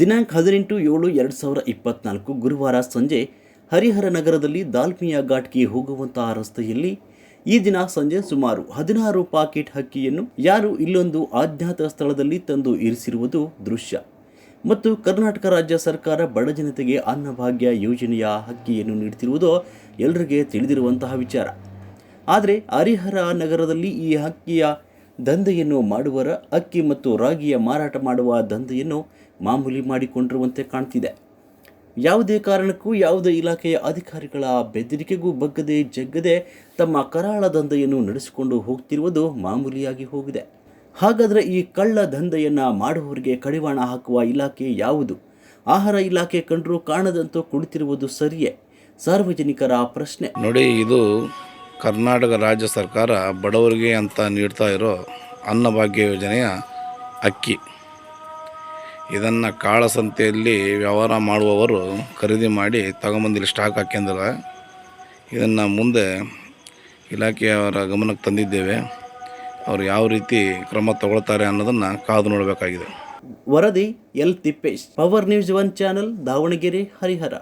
ದಿನಾಂಕ ಹದಿನೆಂಟು ಏಳು ಎರಡು ಸಾವಿರ ಇಪ್ಪತ್ನಾಲ್ಕು ಗುರುವಾರ ಸಂಜೆ ಹರಿಹರ ನಗರದಲ್ಲಿ ದಾಲ್ಮಿಯಾ ಘಾಟ್ಗೆ ಹೋಗುವಂತಹ ರಸ್ತೆಯಲ್ಲಿ ಈ ದಿನ ಸಂಜೆ ಸುಮಾರು ಹದಿನಾರು ಪಾಕೆಟ್ ಹಕ್ಕಿಯನ್ನು ಯಾರು ಇಲ್ಲೊಂದು ಅಜ್ಞಾತ ಸ್ಥಳದಲ್ಲಿ ತಂದು ಇರಿಸಿರುವುದು ದೃಶ್ಯ. ಮತ್ತು ಕರ್ನಾಟಕ ರಾಜ್ಯ ಸರ್ಕಾರ ಬಡ ಜನತೆಗೆ ಅನ್ನಭಾಗ್ಯ ಯೋಜನೆಯ ಹಕ್ಕಿಯನ್ನು ನೀಡುತ್ತಿರುವುದು ಎಲ್ಲರಿಗೆ ತಿಳಿದಿರುವಂತಹ ವಿಚಾರ. ಆದರೆ ಹರಿಹರ ನಗರದಲ್ಲಿ ಈ ಹಕ್ಕಿಯ ದಂಧೆಯನ್ನು ಮಾಡುವರ ಅಕ್ಕಿ ಮತ್ತು ರಾಗಿಯ ಮಾರಾಟ ಮಾಡುವ ದಂಧೆಯನ್ನು ಮಾಮೂಲಿ ಮಾಡಿಕೊಂಡಿರುವಂತೆ ಕಾಣ್ತಿದೆ. ಯಾವುದೇ ಕಾರಣಕ್ಕೂ ಯಾವುದೇ ಇಲಾಖೆಯ ಅಧಿಕಾರಿಗಳ ಬೆದರಿಕೆಗೂ ಬಗ್ಗದೆ ಜಗ್ಗದೆ ತಮ್ಮ ಕರಾಳ ದಂಧೆಯನ್ನು ನಡೆಸಿಕೊಂಡು ಹೋಗ್ತಿರುವುದು ಮಾಮೂಲಿಯಾಗಿ ಹೋಗಿದೆ. ಹಾಗಾದರೆ ಈ ಕಳ್ಳ ದಂಧೆಯನ್ನು ಮಾಡುವವರಿಗೆ ಕಡಿವಾಣ ಹಾಕುವ ಇಲಾಖೆ ಯಾವುದು? ಆಹಾರ ಇಲಾಖೆ ಕಂಡರೂ ಕಾಣದಂತೂ ಕುಳಿತಿರುವುದು ಸರಿಯೇ? ಸಾರ್ವಜನಿಕರ ಪ್ರಶ್ನೆ. ನೋಡಿ, ಇದು ಕರ್ನಾಟಕ ರಾಜ್ಯ ಸರ್ಕಾರ ಬಡವರಿಗೆ ಅಂತ ನೀಡ್ತಾ ಇರೋ ಅನ್ನಭಾಗ್ಯ ಯೋಜನೆಯ ಅಕ್ಕಿ. ಇದನ್ನು ಕಾಳಸಂತೆಯಲ್ಲಿ ವ್ಯವಹಾರ ಮಾಡುವವರು ಖರೀದಿ ಮಾಡಿ ತಗೊಂಬಂದಿಲ್ಲಿ ಸ್ಟಾಕ್ ಹಾಕ್ಯಂದ್ರೆ ಇದನ್ನು ಮುಂದೆ ಇಲಾಖೆಯವರ ಗಮನಕ್ಕೆ ತಂದಿದ್ದೇವೆ. ಅವರು ಯಾವ ರೀತಿ ಕ್ರಮ ತಗೊಳ್ತಾರೆ ಅನ್ನೋದನ್ನು ಕಾದು ನೋಡಬೇಕಾಗಿದೆ. ವರದಿ L Thippesh, power news one channel Davanagere, Harihara.